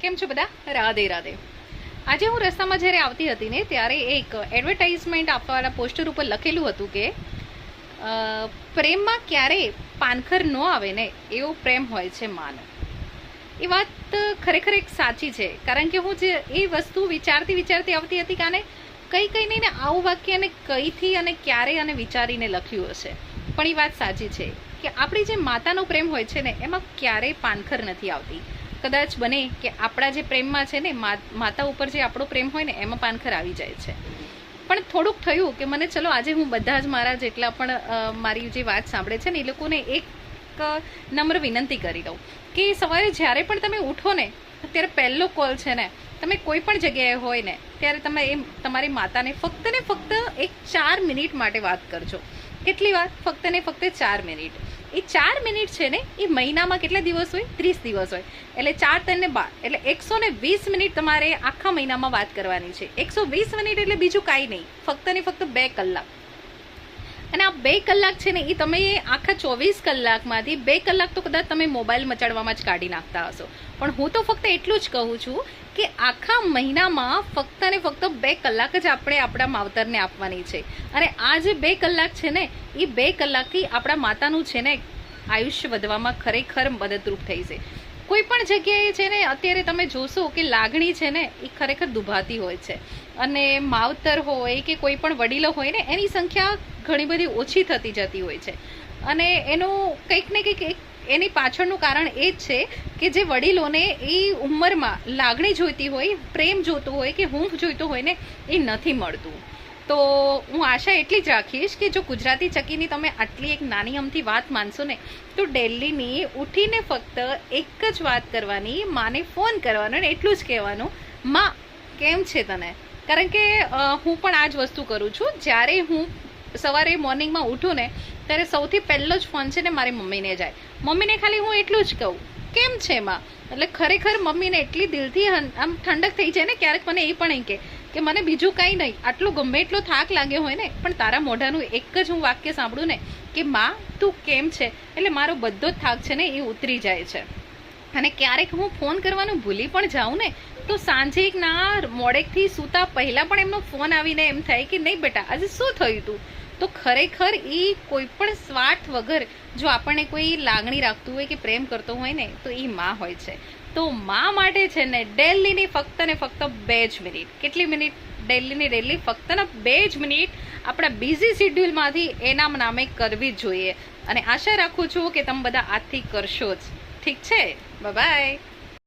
કેમ છો બધા? રાધે રાધે. આજે હું રસ્તામાં જ્યારે આવતી હતી ને, ત્યારે એક એડવર્ટાઇઝમેન્ટ આપવાવાળા પોસ્ટર ઉપર લખેલું હતું કે પ્રેમમાં ક્યારેય પાનખર ન આવે ને, એવો પ્રેમ હોય છે માનો. એ વાત ખરેખર એક સાચી છે, કારણ કે હું જે એ વસ્તુ વિચારતી વિચારતી આવતી હતી કે આને કઈ કઈ નહીં ને આવું વાક્ય અને કઈથી અને ક્યારે અને વિચારીને લખ્યું હશે. પણ એ વાત સાચી છે કે આપણી જે માતાનો પ્રેમ હોય છે ને, એમાં ક્યારેય પાનખર નથી આવતી. કદાચ બને કે આપણા જે પ્રેમમાં છે ને માતા ઉપર જે આપણો પ્રેમ હોય ને, એમાં પાનખર આવી જાય છે. પણ થોડુંક થયું કે મને ચલો આજે હું બધા જ મારા જેટલા પણ મારી જે વાત સાંભળે છે ને, એ લોકોને એક નમ્ર વિનંતી કરી દઉં કે સવારે જ્યારે પણ તમે ઉઠો ને ત્યારે પહેલો કોલ છે ને, તમે કોઈ પણ જગ્યાએ હોય ને, ત્યારે તમે એ તમારી માતાને ફક્ત ને ફક્ત એક ચાર મિનિટ માટે વાત કરજો. કેટલી વાર? ફક્ત ને ફક્ત ચાર મિનિટ. એ ચાર મિનિટ છે ને એ મહિનામાં કેટલા દિવસ હોય? ત્રીસ દિવસ હોય. એટલે ચાર તને બાર. એટલે એકસો ને વીસ મિનિટ તમારે આખા મહિનામાં વાત કરવાની છે. એકસો વીસ મિનિટ એટલે બીજું કાંઈ નહીં. ફક્ત ને ફક્ત બે કલાક. અને આ બે કલાક છે ને, એ તમે આખા ચોવીસ કલાકમાંથી બે કલાક તો કદાચ તમે મોબાઈલ મચાડવામાં જ કાઢી નાખતા હશો. પણ હું તો ફક્ત એટલું જ કહું છું કે આખા મહિનામાં ફક્ત ને ફક્ત બે કલાક જ આપણે આપણા માવતરને આપવાની છે. અને આ જે બે કલાક છે ને, એ બે કલાકથી આપણા માતાનું છે ને, આયુષ્ય વધવામાં ખરેખર મદદરૂપ થઈ છે. કોઈ પણ જગ્યાએ છે ને, અત્યારે તમે જોશો કે લાગણી છે ને, એ ખરેખર દુભાતી હોય છે. અને માવતર હોય કે કોઈ પણ વડીલો હોય ને, એની સંખ્યા ઘણી બધી ઓછી થતી જતી હોય છે. અને એનું કંઈક ને કંઈક એની પાછળનું કારણ એ જ છે કે જે વડીલોને એ ઉંમરમાં લાગણી જોઈતી હોય, પ્રેમ જોતો હોય કે હુંફ જોઈતો હોય ને, એ નથી મળતું. તો હું આશા એટલી જ રાખીશ કે જો ગુજરાતી ચકીની તમે આટલી એક નાની અમથી વાત માનશો ને, તો ડેલીની ઉઠીને ફક્ત એક જ વાત કરવાની, માને ફોન કરવાનો ને એટલું જ કહેવાનું. માં, કેમ છે તને? કારણ કે હું પણ આ જ વસ્તુ કરું છું. જ્યારે હું સવારે મોર્નિંગમાં ઉઠું ને, ત્યારે સૌથી પહેલો જ ફોન છે ને મારી મમ્મીને જાય. મમ્મીને ખાલી હું એટલું જ કહું, કેમ છે એમાં એટલે ખરેખર મમ્મીને એટલી દિલથી આમ ઠંડક થઈ જાય ને, ક્યારેક મને એ પણ કે કે મને બીજું કાંઈ નહીં. આટલો ગમે એટલો થાક લાગ્યો હોય ને, પણ તારા મોઢાનું એક જ હું વાક્ય સાંભળું ને, કે, માં, તું કેમ છે? એટલે મારો બધો જ થાક છે ને, એ ઉતરી જાય છે. અને ક્યારેક હું ફોન કરવાનું ભૂલી પણ જાઉં ને, તો સાંજે એક ના મોડેકથી સૂતા પહેલાં પણ એમનો ફોન આવીને એમ થાય કે, નહીં બેટા, આજે શું થયું તું? તો ખરેખર એ કોઈ પણ સ્વાર્થ વગર જો આપણને કોઈ લાગણી રાખતું હોય કે પ્રેમ કરતો હોય ને, તો એ માં હોય છે. તો માં માટે છે ને, ડેલીની ફક્ત ને ફક્ત બે જ મિનિટ. કેટલી મિનિટ? ડેલીની ડેલી ફક્ત ને બે જ મિનિટ આપણા બિઝી શિડ્યુલમાંથી એના નામે કરવી જોઈએ. અને આશા રાખું છું કે તમે બધા આજથી કરશો જ. ઠીક છે બાય